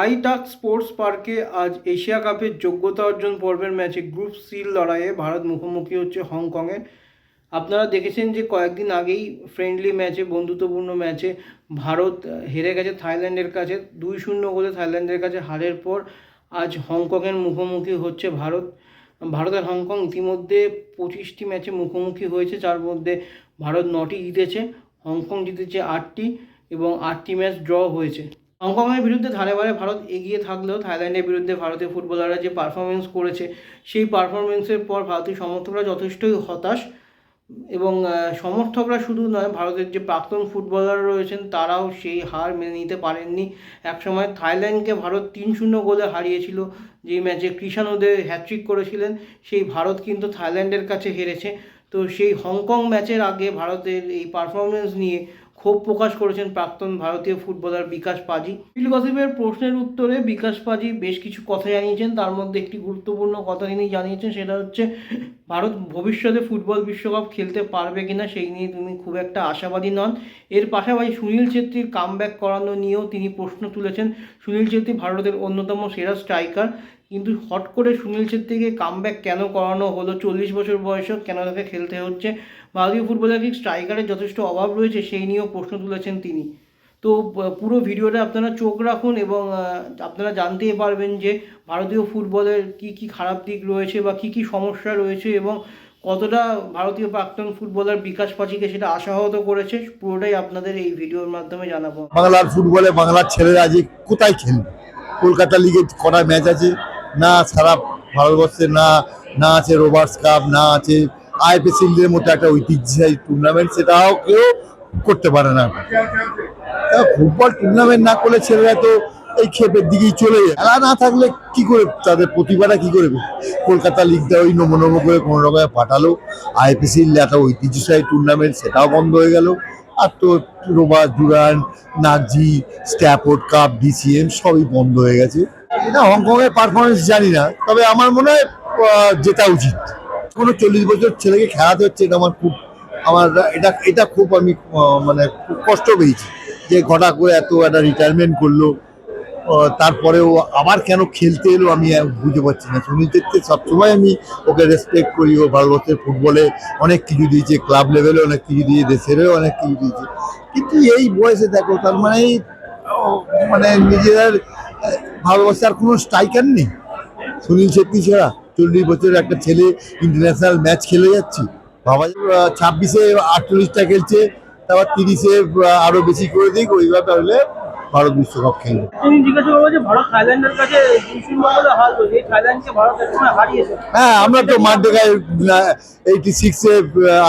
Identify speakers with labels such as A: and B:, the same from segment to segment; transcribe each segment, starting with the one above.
A: আইটাক sports পার্কে আজ Asia কাপের যোগ্যতা অর্জন পর্বের ম্যাচে গ্রুপ সির লড়াইয়ে ভারত মুখোমুখি হচ্ছে হংকংয়ের আপনারা দেখেছেন যে কয়েকদিন আগেই ফ্রেন্ডলি ম্যাচে, বন্ধুত্বপূর্ণ ম্যাচে ভারত হেরে গেছে থাইল্যান্ডের কাছে। দুই শূন্য গোলে থাইল্যান্ডের কাছে হারের পর আজ হংকংয়ের মুখোমুখি হচ্ছে ভারত। ভারত আর হংকং ইতিমধ্যে পঁচিশটি ম্যাচে মুখোমুখি হয়েছে, যার মধ্যে ভারত নটি জিতেছে, হংকং জিতেছে আটটি এবং আটটি ম্যাচ ড্র হয়েছে। হংকংয়ের বিরুদ্ধে ধারে বারে ভারত এগিয়ে থাকলেও থাইল্যান্ডের বিরুদ্ধে ভারতীয় ফুটবলাররা যে পারফরমেন্স করেছে, সেই পারফরমেন্সের পর ভারতীয় সমর্থকরা যথেষ্টই হতাশ এবং সমর্থকরা শুধু নয়, ভারতের যে প্রাক্তন ফুটবলার রয়েছেন তারাও সেই হার মেনে নিতে পারেননি। একসময় থাইল্যান্ডকে ভারত তিন শূন্য গোলে হারিয়েছিল যে ম্যাচে কৃষাণুদের হ্যাট্রিক করেছিলেন, সেই ভারত কিন্তু থাইল্যান্ডের কাছে হেরেছে। তো সেই হংকং ম্যাচের আগে ভারতের এই পারফরমেন্স নিয়ে ক্ষোভ প্রকাশ করেছেন প্রাক্তন ভারতীয় ফুটবলার বিকাশ পাজি। ফিল গসিপের প্রশ্নের উত্তরে বিকাশ পাজি বেশ কিছু কথা জানিয়েছেন। তার মধ্যে একটি গুরুত্বপূর্ণ কথা তিনি জানিয়েছেন, সেটা হচ্ছে, ভারত ভবিষ্যতে ফুটবল বিশ্বকাপ খেলতে পারবে কিনা সেই নিয়ে তিনি খুব একটা আশাবাদী নন। এর পাশাপাশি সুনীল ছেত্রীর কামব্যাক করানো নিয়েও তিনি প্রশ্ন তুলেছেন। সুনীল ছেত্রী ভারতের অন্যতম সেরা স্ট্রাইকার কিন্তু হট করে সুনীল ছেত্রীকে কামব্যাক কেন করানো হলো? চল্লিশ বছর বয়সেও কেন তাকে খেলতে হচ্ছে? ভারতীয় ফুটবলে কি স্ট্রাইকারের যথেষ্ট অভাব রয়েছে, সেই নিয়েও প্রশ্ন তুলেছেন তিনি। তো পুরো ভিডিওটা আপনারা চোখ রাখুন এবং আপনারা জানতেই পারবেন যে ভারতীয় ফুটবলের কি কি খারাপ দিক রয়েছে বা কি কি সমস্যা রয়েছে এবং কতটা ভারতীয় প্রাক্তন ফুটবলার বিকাশ পাচিকে সেটা আশাহত করেছে, পুরোটাই আপনাদের এই ভিডিওর মাধ্যমে জানাব।
B: বাংলার ফুটবলে বাংলার ছেলেরা আজ কোথায় খেলবে? কলকাতা লিগে কটা ম্যাচ আছে? না সারা ভারতবর্ষে, না না আছে রোবার্স কাপ না আছে আইপিএসএলের মতো একটা ঐতিহ্যবাহী টুর্নামেন্ট সেটাও কেউ করতে পারে না। ফুটবল টুর্নামেন্ট না করলে ছেলেরা তো এই ক্ষেপের দিকেই চলে যায়। খেলা না থাকলে কি করে তাদের প্রতিভাটা কি করবে কলকাতা লিগটা ওই নমো নমো করে কোনো রকমে পাঠালো। আইপিএসএল একটা ঐতিহ্যশাহী টুর্নামেন্ট সেটাও বন্ধ হয়ে গেল। আর তো Rovers Durand, Nagjee Stafford cup, DCM সবই বন্ধ হয়ে গেছে। না হংকংয়ের পারফরমেন্স জানি না, তবে আমার মনে হয় জেতা উচিত। কোনো চল্লিশ বছর ছেলেকে খেলাতে হচ্ছে, এটা আমার খুব আমার এটা এটা খুব আমি মানে কষ্ট পেয়েছি যে ঘটা করে এত একটা রিটায়ারমেন্ট করল। তারপরেও আবার কেন খেলতে এলো আমি বুঝতে পারছি না। সুনীল ছেত্রী সবসময় আমি ওকে রেসপেক্ট করি, ও ভারতবর্ষের ফুটবলে অনেক কিছু দিয়েছে ক্লাব লেভেলে অনেক কিছু দিয়ে দেশেরও অনেক কিছু দিয়েছে। কিন্তু এই বয়সে দেখো, তার মানে মানে নিজেদের ভারতবর্ষে আর কোনো স্ট্রাইকার নেই। সুনীল ছেত্রী ছাড়া। চল্লিশ বছরের একটা ছেলে ইন্টারন্যাশনাল ম্যাচ খেলে যাচ্ছে। বাবা ছাব্বিশে আটচল্লিশটা খেলছে তারপর তিরিশে আরও বেশি করে দিক ওইভাবে হলে ভারত বিশ্বকাপ খেলবে। হ্যাঁ আমরা তো মাঠেগায় এইটি সিক্সে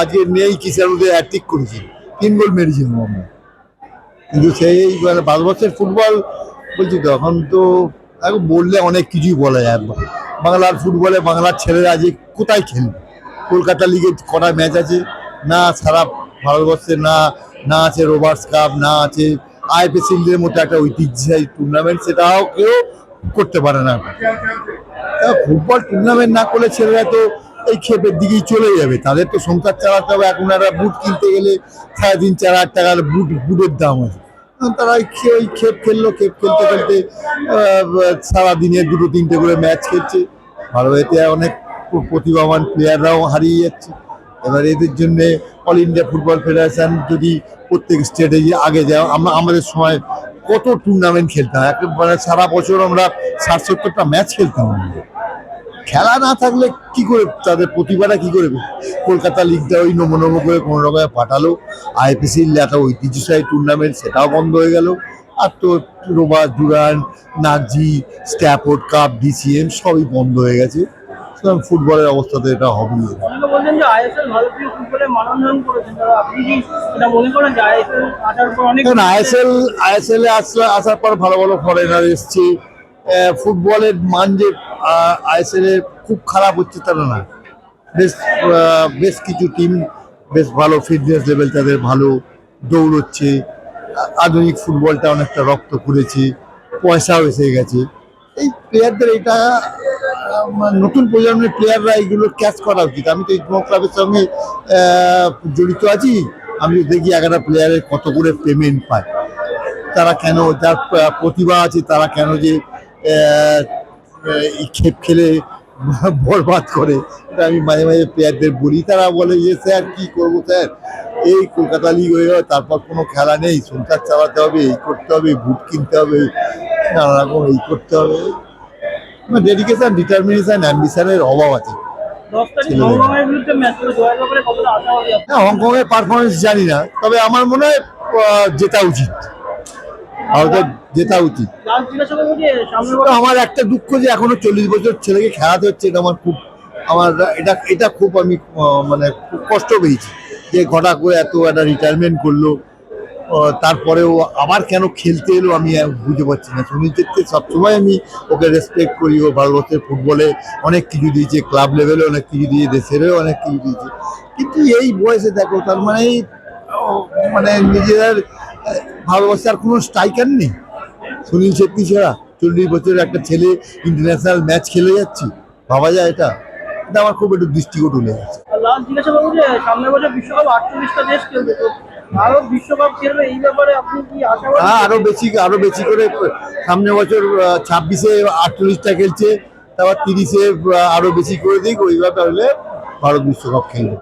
B: আজকে নেই কিষানুদের অ্যাটিক করেছি তিন গোল মেরেছিলাম আমরা। কিন্তু সেই মানে ভারতবর্ষের ফুটবল বলছি তো এখন তো এখন বললে অনেক কিছুই বলা যায়। বাংলার ফুটবলে বাংলার ছেলেরা আজ কোথায় খেলবে? কলকাতা লিগে কটা ম্যাচ আছে? না সারা ভারতবর্ষে, না না আছে রোবার্স কাপ না আছে আইপিএসএলের মতো একটা ঐতিহ্যবাহী টুর্নামেন্ট সেটাও কেউ করতে পারে না। ফুটবল টুর্নামেন্ট না করলে ছেলেরা তো এই ক্ষেপের দিকেই চলে যাবে। তাদের তো সংসার চালাতে হবে। এখন একটা বুট কিনতে গেলে সাড়ে তিন, চার হাজার টাকার বুট বুটের দাম আছে। তারা ওই খে- ওই ক্ষেপ খেললো ক্ষেপ খেলতে খেলতে সারাদিনে দুটো, তিনটে করে ম্যাচ খেলছে। ভারতে অনেক প্রতিভাবান প্লেয়াররাও হারিয়ে যাচ্ছে। এবার এদের জন্য অল ইন্ডিয়া ফুটবল ফেডারেশন যদি প্রত্যেক স্টেটে গিয়ে আগে যায়, আমরা, আমাদের সময় কত টুর্নামেন্ট খেলতাম? একেবারে সারা বছর আমরা ষাট সত্তরটা ম্যাচ খেলতাম। আমরা। খেলা না থাকলে কি করে তাদের প্রতিভাটা কি করে কলকাতা লিগটা ওই নমো নমো করে কোনো রকমে পাঠালো আইপিএসএল একটা ঐতিহ্যশাহী টুর্নামেন্ট সেটাও বন্ধ হয়ে গেল। আর তো Rovers Durand Nagjee Stafford cup DCM সবই বন্ধ হয়ে গেছে। সুতরাং ফুটবলের অবস্থাতে এটা হবেই।
A: যে আইএসএল আইএসএল আসার পর
B: ভালো ভালো ফরেনার এসছে ফুটবলের মান যে আইএসএল এ খুব খারাপ হচ্ছে তারা না। বেশ বেশ কিছু টিম বেশ ভালো ফিটনেস লেভেল তাদের ভালো দৌড়চ্ছে। আধুনিক ফুটবলটা অনেকটা রক্ত করেছে পয়সাও এসে গেছে। এই প্লেয়ারদের এটা নতুন প্রজন্মের প্লেয়াররা এইগুলো ক্যাচ করা উচিত। আমি তো এই ক্লাবের সঙ্গে জড়িত আছি। আমি দেখি এগারোটা প্লেয়ারের কত করে পেমেন্ট পায়। তারা কেন, যার প্রতিভা আছে, তারা কেন যে খেপ খেলে বরবাদ করে। এটা আমি মাঝে মাঝে প্লেয়ারদের বলি। তারা বলে যে স্যার কি করব স্যার? এই কলকাতা লিগ হয়ে তারপর কোনো খেলা নেই। সংসার চালাতে হবে এই করতে হবে বুট কিনতে হবে নানা রকম এই করতে হবে। ডেডিকেশন ডিটারমিনেশন অ্যাম্বিশনের অভাব আছে? হ্যাঁ হংকংয়ের পারফরমেন্স জানি না তবে আমার মনে হয় জেতা উচিত। ভারতের জেতা উচিত আমার একটা দুঃখ যে এখনও চল্লিশ বছর ছেলেকে খেলাতে হচ্ছে, এটা আমার খুব আমার এটা এটা খুব আমি মানে খুব কষ্ট পেয়েছি। যে ঘটা করে এত একটা রিটায়ারমেন্ট করল তারপরেও আবার কেন খেলতে এলো আমি বুঝতে পারছি না। সুনীল ছেত্রী সবসময় আমি ওকে রেসপেক্ট করি, ও ভারতবর্ষের ফুটবলে অনেক কিছু দিয়েছে ক্লাব লেভেলে অনেক কিছু দিয়ে, দেশেরও অনেক কিছু দিয়েছে। কিন্তু এই বয়সে দেখো, তার মানে মানে নিজেদের ভারতবর্ষে আর কোনো স্ট্রাইকার নেই। সুনীল ছেত্রী ছাড়া চল্লিশ বছরের একটা ছেলে ইন্টারন্যাশনাল ম্যাচ খেলে যাচ্ছি। ভাবা যায় এটা? এটা আমার খুব একটু দৃষ্টিকোট উঠে গেছে
C: লাস্ট জিজ্ঞাসা করব যে সামনের বছর বিশ্বকাপ আটচল্লিশটা দেশ খেলবে তো ভারত বিশ্বকাপ খেলবে এই ব্যাপারে আপনি কি আশাবাদী
B: হ্যাঁ আরও বেশি আরও বেশি করে সামনে বছর ছাব্বিশে আটচল্লিশটা খেলছে তারপর তিরিশে আরও বেশি করে দিক ওইভাবে হলে ভারত বিশ্বকাপ খেলবে।